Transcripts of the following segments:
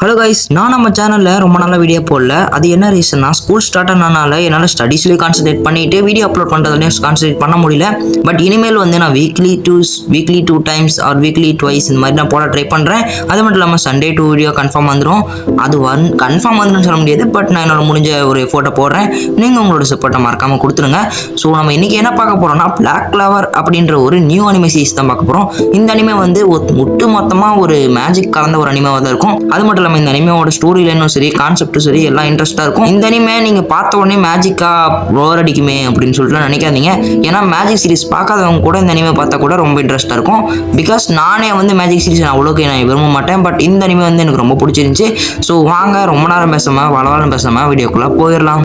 Hello guys நான் நம்ம சேனலில் ரொம்ப நல்ல வீடியோ போடல. அது என்ன ரீசன்னா ஸ்கூல் ஸ்டார்ட் ஆனனால என்னால் ஸ்டடீஸ்லேயே கான்சன்ட்ரேட் பண்ணிட்டு வீடியோ அப்லோட் பண்ணுறதுலையும் கான்சன்ட்ரேட் பண்ண முடியல. பட் இனிமேல் வந்து நான் weekly two weekly two times or weekly twice இந்த மாதிரி நான் போட ட்ரை பண்ணுறேன் அது மட்டும் இல்லாமல் சண்டே டூ வீடியோ கன்ஃபார்ம் வந்துடும் அது ஒன் கன்ஃபார்ம் வந்துடும் சொல்ல முடியாது. பட் நான் என்னோட முடிஞ்ச ஒரு ஃபோட்டோ போடுறேன். நீங்கள் உங்களோட சப்போர்ட்டை மறக்காமல் கொடுத்துருங்க. ஸோ நம்ம இன்றைக்கி என்ன பார்க்க போகிறோம்னா பிளாக் கிளவர் அப்படின்ற ஒரு நியூ அனிமே சீரிஸ் தான் பார்க்க போகிறோம் இந்த அனிமே வந்து ஒட்டு- ஒட்டு மொத்தமாக ஒரு மேஜிக் கலந்த ஒரு அனிமாவாக தான் இருக்கும் அது மட்டும் இல்லாமல் இந்த அனிமையோட ஸ்டோரி லைனும் சரி கான்செப்டும் சரி எல்லாம் இன்ட்ரெஸ்ட்டாக இருக்கும். இந்த அனிமே நீங்கள் பார்த்த உடனே மேஜிக்காக ரோர் அடிக்குமே அப்படின்னு சொல்லிட்டு நினைக்காதீங்க. ஏன்னா மேஜிக் சீரிஸ் பார்க்காதவங்க கூட இந்த அனிமே பார்த்தா கூட ரொம்ப இன்ட்ரெஸ்ட்டாக இருக்கும். பிகாஸ் நானே வந்து மேஜிக் சீரிஸ் நான் அவ்வளோக்கு நான் விரும்ப மாட்டேன். பட் இந்த அனிமே வந்து எனக்கு ரொம்ப பிடிச்சிருந்துச்சி. ஸோ வாங்க ரொம்ப நேரம் பேசாமல் வளவரம் பேசாமல் வீடியோக்குள்ளே போயிடலாம்.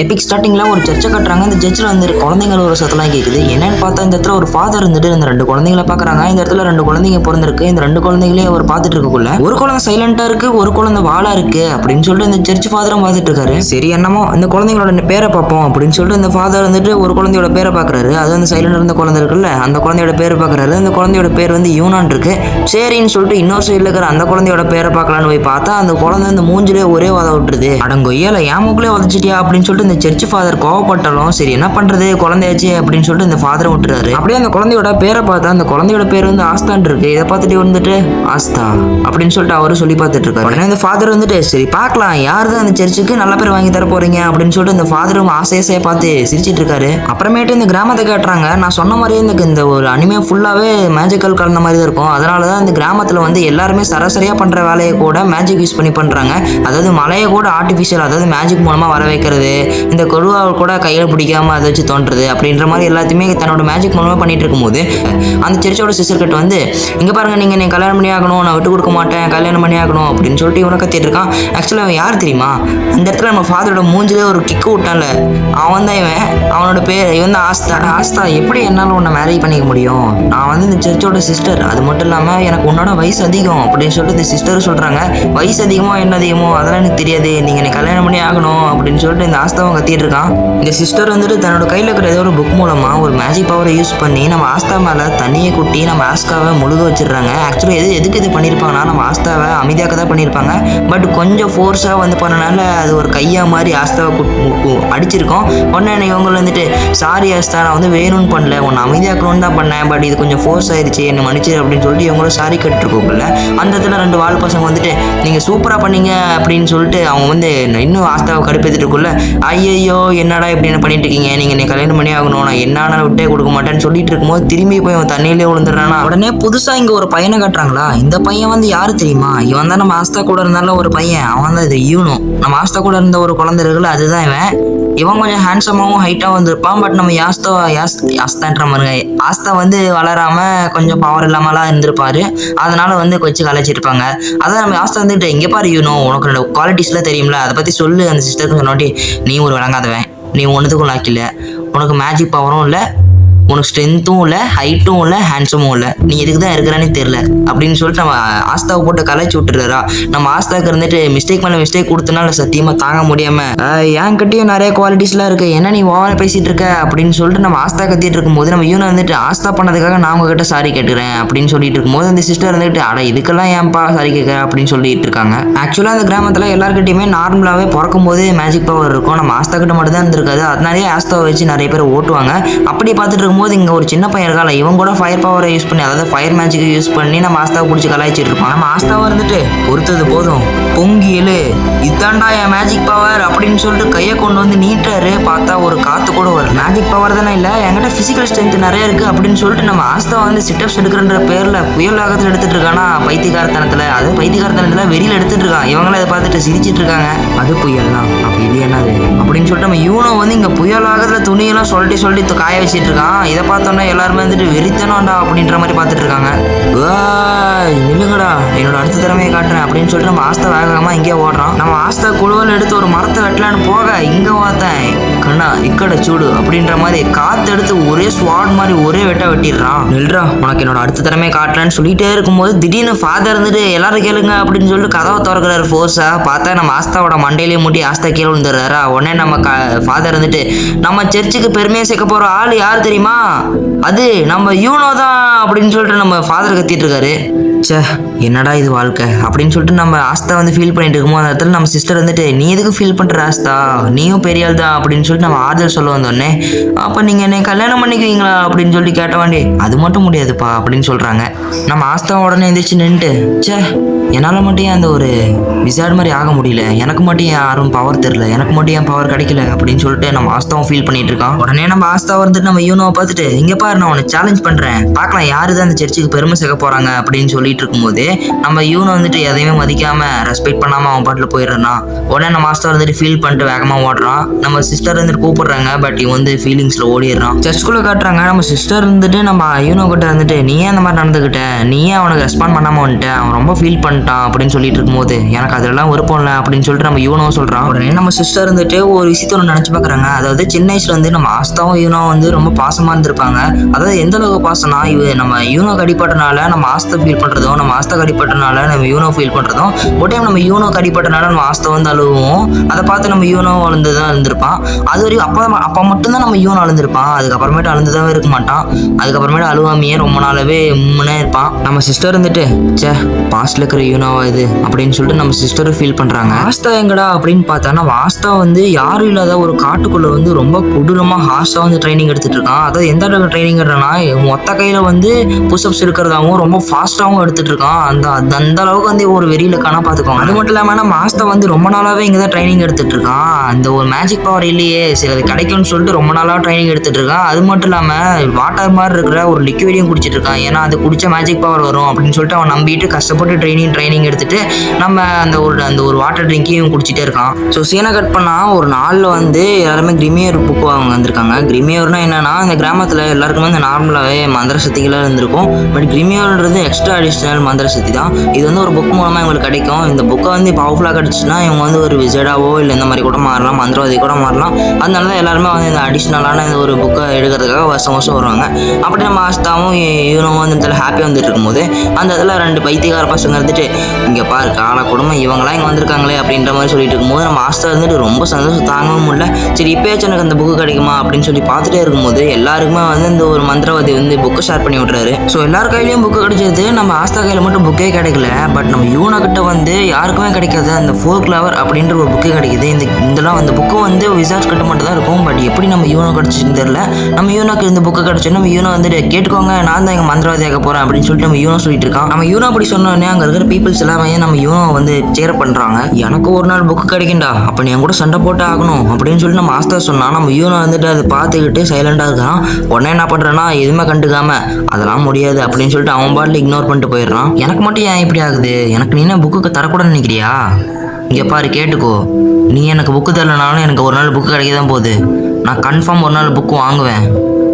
எபிக் ஸ்டார்டிங்கில் ஒரு சர்ச்சை கட்டுறாங்க. இந்த சர்ச்சில் வந்து குழந்தைங்கள ஒரு சத்தெல்லாம் கேட்குது என்னன்னு பார்த்தா இந்த இடத்துல ஒரு ஃபாதர் இருந்துட்டு இந்த ரெண்டு குழந்தைங்கள பார்க்குறாங்க இந்த இடத்துல ரெண்டு குழந்தைங்க பிறந்திருக்கு. இந்த ரெண்டு குழந்தைங்களையும் அவர் பார்த்துட்டு இருக்கக்குள்ள ஒரு குழந்தை சைலண்டாக இருக்கு ஒரு குழந்தை வாழா இருக்கு அப்படின்னு சொல்லிட்டு இந்த சர்ச் ஃபாதரும் பார்த்துட்டு இருக்காரு. சரி என்னமோ இந்த குழந்தைங்களோட பேரை பார்ப்போம் அப்படின்னு சொல்லிட்டு இந்த ஃபாதர் வந்துட்டு ஒரு குழந்தையோட பேரை பார்க்குறாரு. அது வந்து சைலண்ட் இருந்த குழந்தை இருக்குல்ல அந்த குழந்தையோட பேர் பார்க்குறாரு. அந்த குழந்தையோட பேர் வந்து யூனான் இருக்கு. சரின்னு சொல்லிட்டு இன்னொரு சைடில் இருக்கிற அந்த குழந்தையோட பேரை பார்க்கலான்னு போய் பார்த்தா அந்த குழந்தை அந்த மூஞ்சிலே ஒரே வத விட்டுருது. அடங்கொய்யால ஏன் மூக்கிலே உதச்சிட்டியா அப்படின்னு சொல்லிட்டு இந்த சர்ச் ஃபாதர் கோவப்பட்டாலும் சரி என்ன பண்றது குழந்தையாச்சு அப்படின்னு சொல்லிட்டு இந்த ஃபாதரை விட்டுறாரு. அப்படியே அந்த குழந்தையோட பேரை பார்த்தா அந்த குழந்தையோட பேர் வந்து ஆஸ்தான் இருக்கு. இதை பார்த்துட்டு வந்துட்டு ஆஸ்தா அப்படின்னு சொல்லிட்டு அவரு சொல்லி பார்த்துட்டு இருக்காரு. உடனே அந்த ஃபாதர் வந்துட்டு சரி பார்க்கலாம் யார் தான் அந்த சர்ச்சுக்கு நல்ல பேர் வாங்கி தர போறீங்க அப்படின்னு சொல்லிட்டு இந்த ஃபாதரும் ஆசையாசையை பார்த்து சிரிச்சிட்டு இருக்காரு. அப்புறமேட்டு இந்த கிராமத்தை காட்டுறாங்க. நான் சொன்ன மாதிரியே எனக்கு இந்த ஒரு அனிமே ஃபுல்லாவே மேஜிக்கல் கலந்த மாதிரி தான் இருக்கும். அதனால தான் இந்த கிராமத்தில் வந்து எல்லாருமே சராசரியாக பண்ணுற வேலையை கூட மேஜிக் யூஸ் பண்ணி பண்ணுறாங்க அதாவது மலையை கூட ஆர்டிஃபிஷியல் அதாவது மேஜிக் மூலமாக வர வைக்கிறது. இந்த கொடுவாவை கூட கையில் பிடிக்காம அதை வச்சு தோன்றது அப்படின்ற மாதிரி எல்லாத்தையுமே தன்னோட மேஜிக் மூலமாக பண்ணிட்டு இருக்கும்போது அந்த சர்ச்சோட சிஸ்டர் கட் வந்து இங்கே பாருங்க நீங்கள் நீ கல்யாணம் பண்ணி ஆகணும் நான் விட்டு கொடுக்க மாட்டேன் கல்யாணம் பண்ணி ஆகணும் அப்படின்னு சொல்லிட்டு இவனை கத்திட்டு இருக்கான். ஆக்சுவலாக அவன் யார் தெரியுமா? அந்த இடத்துல நம்ம ஃபாதரோட மூஞ்சிலே ஒரு கிக்கு விட்டான்ல. அவன் தான் இவன் அவனோட பேர் இவன் தான் ஆஸ்தா. ஆஸ்தா எப்படி என்னால் உன்னை மேரேஜ் பண்ணிக்க முடியும்? நான் வந்து இந்த சர்ச்சோட சிஸ்டர் அது மட்டும் இல்லாமல் எனக்கு உன்னோட வயசு அதிகம் அப்படின்னு சொல்லிட்டு இந்த சிஸ்டர் சொல்கிறாங்க வயசு அதிகமோ என்ன அதிகமோ அதெல்லாம் எனக்கு தெரியாது. நீங்கள் கல்யாணம் பண்ணி ஆகணும் அப்படின்னு சொல்லிட்டு இந்த ஆஸ்தாவை கத்திட்டு இருக்கான். இந்த சிஸ்டர் வந்துட்டு தன்னோட கையில் இருக்கிற ஏதோ ஒரு புக் மூலமாக ஒரு மேஜிக் பவரை யூஸ் பண்ணி நம்ம ஆஸ்தா மேலே தண்ணியை குட்டி நம்ம ஆஸ்காவை முழுக வச்சிடுறாங்க. ஆக்சுவலி எது எதுக்கு இது பண்ணியிருப்பாங்கன்னா நம்ம ஆஸ்தாவை அமைதியாக தான் பண்ணியிருப்பாங்க பட் கொஞ்சம் ஃபோர்ஸாக வந்து பண்ணனால அது ஒரு கையா மாதிரி ஆஸ்தாவை அடிச்சிருக்கோம். உடனே இவங்க வந்துட்டு சாரி ஆஸ்தா நான் வந்து வேணும்னு பண்ணல. உன்னை அமைதியாக்கணும்னு தான் பண்ணேன். பட் இது கொஞ்சம் ஃபோர்ஸ் ஆயிடுச்சு. என்னை மன்னிச்சு அப்படின்னு சொல்லிட்டு இவங்களும் சாரி கட்டிருக்கோங்கல்ல அந்த இடத்துல ரெண்டு வால் பசங்க வந்துட்டு நீங்கள் சூப்பராக பண்ணீங்க அப்படின்னு சொல்லிட்டு அவங்க வந்து இன்னும் ஆஸ்தாவை கடுப்பேற்றிட்டு இருக்குள்ள ஐயையோ என்னடா இப்படி என்ன பண்ணிட்டு இருக்கீங்க நீங்கள் என்னை கல்யாணம் பண்ணி ஆகணும். நான் என்ன விட்டே கொடுக்க மாட்டேன்னு சொல்லிட்டு இருக்கும்போது திரும்பி போய் அவன் தண்ணியிலே விழுந்துடுறானா? உடனே புதுசாக இங்கே ஒரு பையனை காட்டுறாங்களா? இந்த பையன் வந்து யாரு தெரியுமா? இவன் தான் நம்ம ஆஸ்தா கூட இருந்தாலும் ஒரு பையன். அவன் தான் இது ஈவனும் நம்ம ஆஸ்தா கூட இருந்த ஒரு குழந்தை இருக்குல்ல அதுதான் இவன். இவன் கொஞ்சம் ஹேண்ட்ஸமாகவும் ஹைட்டாகவும் வந்திருப்பான் பட் நம்ம யாஸ்தா யாஸ் யாஸ்தான்ற மாதிரி. ஆஸ்தா வந்து வளராம கொஞ்சம் பவர் இல்லாமலாம் இருந்திருப்பார். அதனால வந்து வச்சு கலைச்சிருப்பாங்க. அதான் நம்ம யாஸ்தா வந்துட்டு எங்கே பாரு யூனோ உனக்கு ரெண்டு குவாலிட்டிஸ்லாம் தெரியும்ல அதை பற்றி சொல்லு அந்த சிஸ்டத்துக்கு சொன்னாட்டி நீ ஒரு விளங்காதவன் நீ ஒன்றுத்துக்கும் லாக்கில்லை. உனக்கு மேஜிக் பவரும் இல்லை உனக்கு ஸ்ட்ரென்த்தும் இல்லை ஹைட்டும் இல்லை ஹேண்ட்ஸமும் இல்லை. நீ எதுக்கு தான் இருக்கிறானே தெரில அப்படின்னு சொல்லிட்டு நம்ம ஆஸ்தாவை போட்டு கலைச்சி விட்டுறாரா நம்ம ஆஸ்தாக்கு இருந்துட்டு மிஸ்டேக் மேலே மிஸ்டேக் கொடுத்தனால சத்தியமாக தாங்க முடியாமல் என்கிட்டயும் நிறைய குவாலிட்டிஸ்லாம் இருக்கு. என்ன நீ ஓவரா பேசிட்டு இருக்க? அப்படின்னு சொல்லிட்டு நம்ம ஆஸ்தா கத்திட்டு இருக்கும்போது நம்ம யூனை வந்துட்டு ஆஸ்தா பண்ணதுக்காக நான் உங்ககிட்ட சாரி கேட்டுக்கிறேன். அப்படின்னு சொல்லிட்டு இருக்கும்போது அந்த சிஸ்டர் வந்துட்டு அட இதுக்கெல்லாம் ஏன்பா சாரி கேட்க அப்படின்னு சொல்லிட்டு இருக்காங்க. ஆக்சுவலாக அந்த கிராமத்தில் எல்லாருக்கிட்டையுமே நார்மலாகவே பிறக்கும் போதே மேஜிக் பவர் இருக்கும். நம்ம ஆஸ்தா கிட்ட மட்டும் தான் இருந்திருக்காது. அதனாலேயே ஆஸ்தாவை வச்சு நிறைய பேர் ஓட்டுவாங்க. அப்படி பார்த்துட்டு இருக்கும்போது இங்கே ஒரு சின்ன பையன் இருக்கால இவன் கூட ஃபயர் பவரை யூஸ் பண்ணி அதாவது ஃபயர் மேஜிக்கை யூஸ் பண்ணி நம்ம ஆஸ்தாவை பிடிச்சி கலாய்ச்சிட்டு இருப்பான். நம்ம ஆஸ்தாவை இருந்துட்டு பொறுத்தது போதும். பொங்கி எழு இதாண்டா என் மேஜிக் பவர் அப்படின்னு சொல்லிட்டு கையை கொண்டு வந்து நீட்டாரு பார்த்தா ஒரு காற்று கூட வரும் மேஜிக் பவர் தானே இல்லை? என்கிட்ட ஃபிசிக்கல் ஸ்ட்ரென்த் நிறைய இருக்குது அப்படின்னு சொல்லிட்டு நம்ம ஆஸ்தாவை வந்து சிட்டப்ஸ் எடுக்கிறன்ற பேரில் புயல் ஆகத்தில் எடுத்துட்டு இருக்கானா? பைத்தியகாரத்தனத்தில் அது பைத்தியகாரத்தனத்தில் வெளியில் எடுத்துட்டு இருக்கான். இவங்களும் அதை பார்த்துட்டு சிரிச்சிட்டு இருக்காங்க. அது தான் அப்படி இது என்னது? அப்படின்னு சொல்லிட்டு நம்ம யூனோ வந்து இங்கே புயல் லாகத்தில் துணியெல்லாம் சொல்லிட்டு சொல்லிட்டு காய வச்சிட்டு இருக்கான். இதை பார்த்தோன்னா எல்லாருமே வந்துட்டு வெறித்தனம்டா அப்படின்ற மாதிரி பார்த்துட்டு இருக்காங்க. "ஆ, நில்லுங்கடா. என்னோட அடுத்த திறமையை காட்டுறேன் அப்படின்னு சொல்லிட்டு நம்ம ஆஸ்தா வேகமாக இங்கே ஓடுறான். நம்ம ஆஸ்தா குழுவில் எடுத்து ஒரு மரத்தை வெட்டலான்னு போக இங்கே பார்த்தேன். கண்ணா இக்கட சூடு அப்படின்ற மாதிரி காத்து எடுத்து ஒரே ஸ்வாட் மாதிரி ஒரே வெட்ட வெட்டிடுறான். நில்றா உனக்கு என்னோட அடுத்த திறமையை காட்டுறேன்னு சொல்லிட்டே இருக்கும்போது திடீர்னு ஃபாதர் இருந்துட்டு எல்லாரும் கேளுங்க அப்படின்னு சொல்லிட்டு கதவை திறக்கிறாரு ஃபோர்ஸாக பார்த்தா நம்ம ஆஸ்தாவோட மண்டையிலேயே மூட்டி ஆஸ்தா கீழே விழுந்துடுறாரா. உடனே நம்ம ஃபாதர் இருந்துட்டு நம்ம சர்ச்சுக்கு பெருமையாக சேர்க்க போகிற ஆள் யார் தெரியுமா? அது நம்ம யூனோ தான் அப்படின்னு சொல்லிட்டு நம்ம ஃபாதர் கத்திட்டு இருக்காரு ச்சே என்னடா இது வாழ்க்கை? அப்படின்னு சொல்லிட்டு நம்ம ஆஸ்தா வந்து ஃபீல் பண்ணிட்டு இருக்கும்போது அந்த இடத்துல நம்ம சிஸ்டர் வந்துட்டு நீ எதுக்கு ஃபீல் பண்ணுற ஆஸ்தா? நீயும் பெரிய ஆள் தான் அப்படின்னு சொல்லிட்டு நம்ம ஆறுதல் சொல்ல வந்தோடனே அப்போ நீங்கள் என்னை கல்யாணம் பண்ணிக்குவீங்களா? அப்படின்னு சொல்லி கேட்ட வேண்டி அது மட்டும் முடியாதுப்பா அப்படின்னு சொல்கிறாங்க நம்ம ஆஸ்தா உடனே எந்திரிச்சு நின்றுட்டு ச்சே என்னால் மட்டும் ஏன் அந்த ஒரு விசார்ட் மாதிரி ஆக முடியல. எனக்கு மட்டும் ஏன் யாரும் பவர் தெரில எனக்கு மட்டும் ஏன் பவர் கிடைக்கல? அப்படின்னு சொல்லிட்டு நம்ம ஆஸ்தாவும் ஃபீல் பண்ணிட்டு இருக்கான். உடனே நம்ம ஆஸ்தா வந்துட்டு நம்ம யூனோவை பார்த்துட்டு இங்கே பாரு நான் உன்னை சேலஞ்ச் பண்ணுறேன் பார்க்கலாம் யாரு தான் அந்த சர்ச்சுக்கு பெருமை சேர்க்க போகிறாங்க அப்படின்னு சொல்லிட்டு இருக்கும்போது நம்ம யூனோ வந்துட்டு எதையுமே மதிக்காமல் ரெஸ்பெக்ட் பண்ணாமல் அவன் பாட்டில் போயிடுறான் உடனே நம்ம ஆஸ்தா வந்துட்டு ஃபீல் பண்ணிட்டு வேகமாக ஓடுறான். நம்ம சிஸ்டர் வந்துட்டு கூப்பிடுறாங்க பட் இவன் வந்து ஃபீலிங்ஸில் ஓடிடுறான். சர்ச்சுக்குள்ளே காட்டுறாங்க நம்ம சிஸ்டர் இருந்துட்டு நம்ம யூனோ கிட்ட வந்துட்டு நீ ஏன் அந்த மாதிரி நடந்துக்கிட்ட நீ ஏன் அவனுக்கு ரெஸ்பாண்ட் பண்ணாமல் வந்துட்டேன் அவன் ரொம்ப ஃபீல் பண்ண பண்ணிட்டான் அப்படின்னு சொல்லிட்டு இருக்கும்போது எனக்கு அதெல்லாம் விருப்பம் இல்லை அப்படின்னு சொல்லிட்டு நம்ம யூனோ சொல்கிறான் உடனே நம்ம சிஸ்டர் இருந்துட்டு ஒரு விஷயத்த ஒன்று நினச்சி பார்க்குறாங்க அதாவது சின்ன வயசுல வந்து நம்ம ஆஸ்தாவும் யூனோ வந்து ரொம்ப பாசமாக இருந்திருப்பாங்க. அதாவது எந்த அளவுக்கு பாசம்னா இவ நம்ம யூனோ கடிப்பட்டனால நம்ம ஆஸ்தை ஃபீல் பண்ணுறதும் நம்ம ஆஸ்தா கடிப்பட்டனால நம்ம யூனோ ஃபீல் பண்ணுறதும் ஒரு டைம் நம்ம யூனோ கடிப்பட்டனால நம்ம ஆஸ்தை வந்து அழுவும். அதை பார்த்து நம்ம யூனோ அழுந்து தான் இருந்திருப்பான் அது வரைக்கும் அப்போ அப்போ மட்டும்தான் நம்ம யூனோ அழுந்திருப்பான். அதுக்கப்புறமேட்டு அழுந்துதான் இருக்க மாட்டான். அதுக்கப்புறமேட்டு அழுவாமையே ரொம்ப நாளாவே முன்னே இருப்பான். நம்ம சிஸ்டர் இருந்துட்டு சே பாஸ்ட்ல இருக்கிற யூனோவா இது அப்படின்னு சொல்லிட்டு நம்ம சிஸ்டரும் ஃபீல் பண்றாங்க. ஆஸ்தா எங்கடா அப்படின்னு பார்த்தா நம்ம ஆஸ்தா வந்து யாரும் இல்லாத ஒரு காட்டுக்குள்ள வந்து ரொம்ப கொடூரமா ஹார்ஷா வந்து ட்ரைனிங் எடுத்துட்டு இருக்கான். அதாவது எந்த அளவுக்கு ட்ரைனிங் எடுறனா மொத்த கையில வந்து புஷ்அப்ஸ் இருக்கிறதாவும் ரொம்ப ஃபாஸ்ட்டாகவும் எடுத்துட்டு இருக்கான். அந்த அந்த அளவுக்கு வந்து ஒரு வெறியில காணா பார்த்துக்கோங்க. அது மட்டும் இல்லாம நம்ம ஆஸ்தா வந்து ரொம்ப நாளாவே இங்க தான் ட்ரைனிங் எடுத்துட்டு இருக்கான். அந்த ஒரு மேஜிக் பவர் இல்லையே. சரி அது கிடைக்கும்னு சொல்லிட்டு ரொம்ப நாளா ட்ரைனிங் எடுத்துட்டு இருக்கான். அது மட்டும் இல்லாம வாட்டர் மாதிரி இருக்கிற ஒரு லிக்விடையும் குடிச்சிட்டு இருக்கான். ஏன்னா அது குடிச்ச மேஜிக் பவர் வரும் அப்படின்னு சொல்லிட்டு அவன் நம்பிட்டு கஷ்டப்பட்டு ட்ரைனிங் ட்ரைனிங் எடுத்துட்டு நம்ம அந்த ஒரு அந்த ஒரு வாட்டர் ட்ரிங்கையும் குடிச்சிட்டே இருக்கான். ஸோ சீனை கட் பண்ணால் ஒரு நாளில் வந்து எல்லாருமே கிரிமியர் புக் அவங்க வந்திருக்காங்க. கிரிமியர்னா என்னன்னா இந்த கிராமத்தில் எல்லாருக்குமே இந்த நார்மலாகவே மந்திர சக்திகளாக இருந்திருக்கும். பட் கிரிமியர்ன்றது எக்ஸ்ட்ரா அடிஷ்னல் மந்திர சக்தி தான். இது வந்து ஒரு புக் மூலமாக இவங்களுக்கு கிடைக்கும். இந்த புக்கை வந்து பவர்ஃபுல்லாக கிடச்சிச்சுன்னா இவங்க வந்து ஒரு விஜடாவோ இல்லை இந்த மாதிரி கூட மாறலாம் மந்திரவாதி கூட மாறலாம். அதனால தான் எல்லாருமே வந்து இந்த அடிஷ்னலான இந்த ஒரு புக்கை எடுக்கிறதுக்காக வருஷம் வருஷம் வருவாங்க. அப்படி நம்ம ஆஸ்தாவும் இவனும் வந்து இடத்துல ஹாப்பியாக வந்துட்டு இருக்கும்போது அந்த இடத்துல ரெண்டு பைத்தியக்கார பசங்க இருந்துட்டு இங்கே பாரு கால குடும்பம் இவங்களாம் இங்கே வந்திருக்காங்களே அப்படின்ற மாதிரி சொல்லிட்டு இருக்கும்போது நம்ம ஆஸ்தா இருந்துட்டு ரொம்ப சந்தோஷம் தாங்கவும் முடியல. சரி இப்போயாச்சும் எனக்கு அந்த புக்கு கிடைக்குமா அப்படின்னு சொல்லி பார்த்துட்டே இருக்கும்போது எல்லாருக்குமே வந்து இந்த ஒரு மந்திரவாதி வந்து புக்கு ஷேர் பண்ணி விட்றாரு ஸோ எல்லார் கையிலையும் புக்கு கிடைச்சது. நம்ம ஆஸ்தா கையில் மட்டும் புக்கே கிடைக்கல. பட் நம்ம யூனா கிட்ட வந்து யாருக்குமே கிடைக்காது அந்த ஃபோர் கிளவர் அப்படின்ற ஒரு புக்கு கிடைக்குது. இந்த இதெல்லாம் அந்த புக்கு வந்து விசார்ஜ் கிட்ட மட்டும் தான் இருக்கும். பட் எப்படி நம்ம யூனோ கிடச்சின்னு தெரில நம்ம யூனோக்கு இந்த புக்கு கிடச்சு நம்ம யூனோ வந்துட்டு கேட்டுக்கோங்க நான் தான் எங்கள் மந்திரவாதியாக போகிறேன் அப்படின்னு சொல்லிட்டு நம்ம யூனோ சொல்லிட்டு இருக்கான். நம்ம யூனோ அப்படி சொன்னோடனே அங்கே இருக்கிற பீப்புள்ஸ் எல்லாமே நம்ம யூனோ வந்து சேர பண்ணுறாங்க எனக்கு ஒரு நாள் புக்கு கிடைக்கும்டா. அப்போ நீ என் கூட சண்டை போட்டு ஆகணும் அப்படின்னு சொல்லிட்டு நம்ம ஆஸ்தா சொன்னா நம்ம யூனோ வந்துட்டு அதை பார்த்துக்கிட்டு சைலண்டாக இருக்கான். உடனே என்ன பண்ணுறேன்னா எதுவுமே கண்டுக்காம அதெல்லாம் முடியாது அப்படின்னு சொல்லிட்டு அவன் பாட்டில் இக்னோர் பண்ணிட்டு போயிடுறான். எனக்கு மட்டும் ஏன் இப்படி ஆகுது? எனக்கு நீ என்ன புக்கு தரக்கூடாதுன்னு நினைக்கிறியா? இங்கே பாரு கேட்டுக்கோ. நீ எனக்கு புக்கு தரலனாலும் எனக்கு ஒரு நாள் புக்கு கிடைக்க தான் போகுது. நான் கன்ஃபார்ம் ஒரு நாள் புக்கு வாங்குவேன்.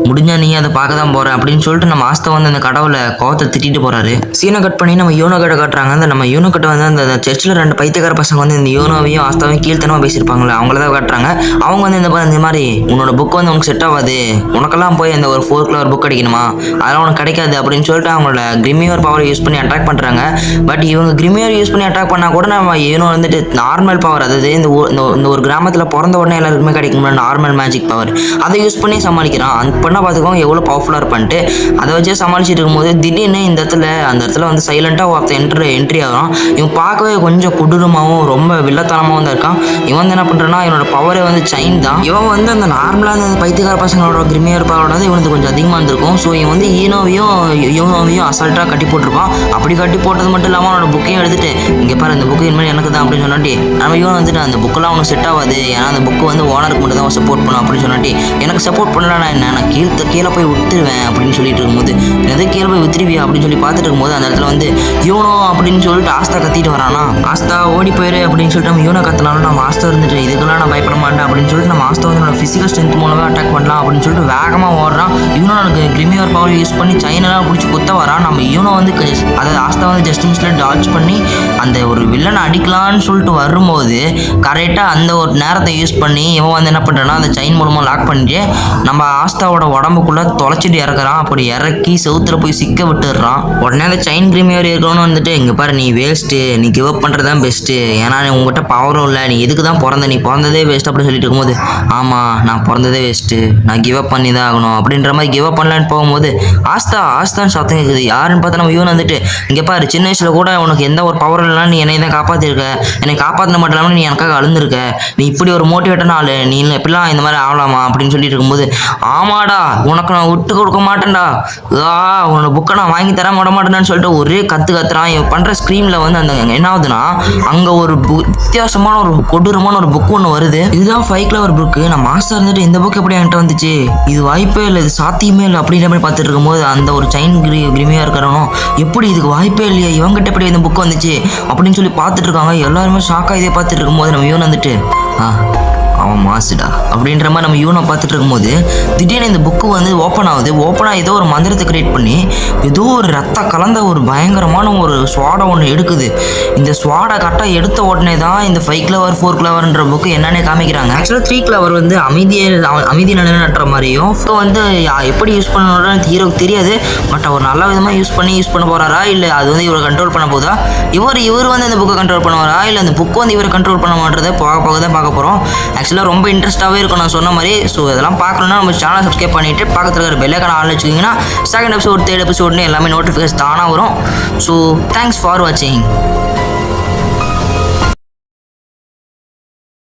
முடிஞ்சா நீ அதை பார்க்க தான் போற அப்படின்னு சொல்லிட்டு நம்ம ஆஸ்தா வந்து அந்த கடவுளை கோவத்தை திட்டிட்டு போறாரு. சீனை கட் பண்ணி நம்ம யோனோ கிட்ட காட்டுறாங்க. அந்த நம்ம யோனோ கிட்ட வந்து அந்த சர்ச்சில் ரெண்டு பைத்தியக்கார பசங்க வந்து இந்த யோனோவையும் ஆஸ்தாவையும் கீழ்த்தனமாக பேசியிருப்பாங்களே அவங்கள தான் காட்டுறாங்க. அவங்க வந்து இந்த மாதிரி இந்த மாதிரி உன்னோட புக் வந்து உனக்கு செட் ஆகாது. உனக்கெல்லாம் போய் அந்த ஒரு ஃபோர் கிலோ புக் அடிக்கணுமா? அதெல்லாம் உனக்கு கிடைக்காது. அப்படின்னு சொல்லிட்டு அவங்களோட கிரிமியோர் பவரை யூஸ் பண்ணி அட்டாக் பண்ணுறாங்க பட் இவங்க கிரிமியோர் யூஸ் பண்ணி அட்டாக் பண்ணால் கூட நம்ம யூனோ வந்துட்டு நார்மல் பவர் அதாவது இந்த இந்த இந்த ஒரு கிராமத்தில் பிறந்த உடனே எல்லாருக்குமே கிடைக்கும் நார்மல் மேஜிக் பவர் அதை யூஸ் பண்ணி சமாளிக்கிறான். அந்த பண்ணால் பார்த்துக்கோங்க எவ்வளோ பவர்ஃபுல்லாக இருப்பான்ட்டு. அதை வச்சே சமாளிச்சுட்டு இருக்கும்போது திடீர்னு இந்த இடத்துல அந்த இடத்துல வந்து சைலண்டாக ஒருத்தர் என்ட்ரி என்ட்ரி ஆகிறான். இவன் பார்க்கவே கொஞ்சம் கொடூரமாகவும் ரொம்ப வில்லத்தனமாகவும் தான் இருக்கான். இவன் வந்து என்ன பண்ணுறான்னா இவனோட பவரே வந்து செயின் தான். இவன் வந்து அந்த நார்மலாக அந்த பைத்தியக்கார பசங்களோட கிரிமியர் பவரோட வந்து இவனுக்கு கொஞ்சம் அதிகமாக இருந்திருக்கும். ஸோ இவன் வந்து ஈனோவையும் யூனோவையும் அசால்ட்டாக கட்டி போட்டிருப்பான். அப்படி கட்டி போட்டது மட்டும் இல்லாமல் அவனோட புக்கையும் எடுத்துட்டு இங்கே பாரு அந்த புக்கு இனிமேல் எனக்கு தான் அப்படின்னு சொன்னாட்டி நம்ம இவன் வந்துட்டு அந்த புக்கெல்லாம் அவனுக்கு செட் ஆகாது. ஏன்னா அந்த புக்கு வந்து ஓனருக்கு மட்டும் தான் சப்போர்ட் பண்ணும் அப்படின்னு சொன்னாட்டி எனக்கு சப்போர்ட் பண்ணலன்னா என்ன? நான் கீழே கீழே கீழே போய் விட்டுருவேன் அப்படின்னு சொல்லிட்டு இருக்கும்போது எது கீழே போய் வித்துருவியா அப்படின்னு சொல்லி பார்த்துட்டு இருக்கும்போது அந்த இடத்துல வந்து யூனோ அப்படின்னு சொல்லிட்டு ஆஸ்தா கத்திட்டு வரானா? ஆஸ்தா ஓடி போயிரு அப்படின்னு சொல்லிட்டு நம்ம யூனோ கத்தினாலும் நம்ம ஆஸ்தா இருந்துட்டு இதுக்கெல்லாம் நான் பயப்பட மாட்டேன் அப்படின்னு சொல்லிட்டு நம்ம ஆஸ்தா வந்து நம்ம ஃபிசிக்கல் ஸ்ட்ரென்த் மூலமாக அட்டாக் பண்ணலாம் அப்படின்னு சொல்லிட்டு வேகமாக ஓடுறான். யூனோ எனக்கு கிரிமியர் பவர் யூஸ் பண்ணி சைனெல்லாம் பிடிச்சி குத்த வரான். நம்ம யூனோ வந்து அதாவது ஆஸ்தா வந்து ஜஸ்ட் மிஸ்ல டாச் பண்ணி அந்த ஒரு வில்லனை அடிக்கலான்னு சொல்லிட்டு வரும்போது கரெக்டாக அந்த ஒரு நேரத்தை யூஸ் பண்ணி இவன் வந்து என்ன பண்ணுறான்னா அந்த செயின் மூலமாக லாக் பண்ணிட்டு நம்ம ஆஸ்தாவோட உடம்புக்குள்ளே தொலைச்சிட்டு இறக்குறான். அப்படி இறக்கி செவுத்துல போய் சிக்க விட்டுடுறான். உடனே அந்த செயின் கிரிமியர் இருக்கணும்னு வந்துட்டு இங்கே பாரு நீ வேஸ்ட்டு நீ கிவ் அப் பண்ணுறது தான் பெஸ்ட்டு ஏன்னா நீ உங்ககிட்ட பவரும் இல்லை. நீ எதுக்கு தான் பிறந்த? நீ பிறந்ததே வேஸ்ட் அப்படின்னு சொல்லிட்டு இருக்கும்போது ஆமாம் நான் பிறந்ததே வேஸ்ட்டு நான் கிவ் அப் பண்ணி தான் ஆகணும். அப்படின்ற மாதிரி கிவ் அப் பண்ணலான்னு போகும்போது ஆஸ்தா ஆஸ்தான் சத்தம் இருக்குது யாருன்னு பார்த்தா நம்ம இவன் வந்துட்டு இங்கே பாரு சின்ன வயசில் கூட உனக்கு எந்த ஒரு பவர் இல்லைனா நீ என்னை தான் காப்பாற்றிருக்க என்னை காப்பாற்றின மட்டும் இல்லாமல் நீ எனக்காக அழுந்திருக்க. நீ இப்படி ஒரு மோட்டிவேட்டான ஆள். நீ எப்படிலாம் இந்த மாதிரி ஆகலாமா? அப்படின்னு சொல்லிட்டு இருக்கும்போது ஆமாடா உனக்கு நான் விட்டு கொடுக்க மாட்டேன்டா. ஆ உன்னோட புக்கை நான் வாங்கி தர விட மாட்டேன்னு சொல்லிட்டு ஒரே கத்து கத்துறான். இவன் பண்ணுற ஸ்க்ரீனில் வந்து அந்த என்ன ஆகுதுன்னா அங்கே ஒரு வித்தியாசமான ஒரு கொடூரமான ஒரு புக் ஒன்று வருது. இதுதான் ஃபைவ் கிளவர் புக்கு நான் மாஸ்டர் இருந்துட்டு இந்த புக் எப்படி என்கிட்ட வந்துச்சு? இது வாய்ப்பே இல்லை இது சாத்தியமே இல்லை அப்படின்ற மாதிரி பார்த்துட்டு இருக்கும்போது அந்த ஒரு சைன் கிரி கிரிமியாக இருக்கிறவனும் எப்படி இதுக்கு வாய்ப்பே இல்லையா இவங்ககிட்ட எப்படி இந்த புக் வந்துச்சு? அப்படின்னு சொல்லி பார்த்துட்டு இருக்காங்க. எல்லாருமே ஷாக்காக இதே பார்த்துட்டு இருக்கும்போது நம்ம இவன் வந்துட்டு ஆ அவன் மாசுடா. அப்படின்ற மாதிரி நம்ம யூனை பார்த்துட்டு இருக்கும்போது திடீர்னு இந்த புக்கு வந்து ஓப்பன் ஆகுது. ஓப்பனாக ஏதோ ஒரு மந்திரத்தை கிரியேட் பண்ணி ஏதோ ஒரு ரத்த கலந்த ஒரு பயங்கரமான ஒரு ஸ்வாடை ஒன்று எடுக்குது. இந்த ஸ்வாடை கரெக்டாக எடுத்த உடனே தான் இந்த ஃபைவ் கிளவர் ஃபோர் கிளவர்ன்ற புக்கு என்னன்னே காமிக்கிறாங்க. ஆக்சுவலாக த்ரீ கிளவர் வந்து அமைதியை அமைதி நிலைநாட்டுற மாதிரியும் இப்போ வந்து எப்படி யூஸ் பண்ணணும்னு ஹீரோக்கு தெரியாது. பட் அவர் நல்ல விதமாக யூஸ் பண்ணி யூஸ் பண்ண போகிறாரா இல்லை அது வந்து இவரை கண்ட்ரோல் பண்ண போதா? இவர் இவர் வந்து அந்த புக்கை கண்ட்ரோல் பண்ணுவாரா? இல்லை அந்த புக்கு வந்து இவரை கண்ட்ரோல் பண்ண மாட்டதை போக போக தான் பார்க்க போகிறோம் ஆக்சுவலாக ரொம்ப இன்ட்ரெஸ்ட்டாகவே இருக்கும். நான் சொன்ன மாதிரி ஸோ இதெல்லாம் பார்க்கணுன்னா நம்ம சேனலை சப்ஸ்கிரைப் பண்ணிவிட்டு பக்கத்தில் இருக்கிற பெல்லைக்கான ஆள் வச்சுக்கிங்கன்னா செகண்ட் எபிசோட் தேர்ட் எபிசோட்னு எல்லாமே நோட்டிஃபிகேஷன் தானாக வரும். ஸோ தேங்க்ஸ் ஃபார் வாட்சிங்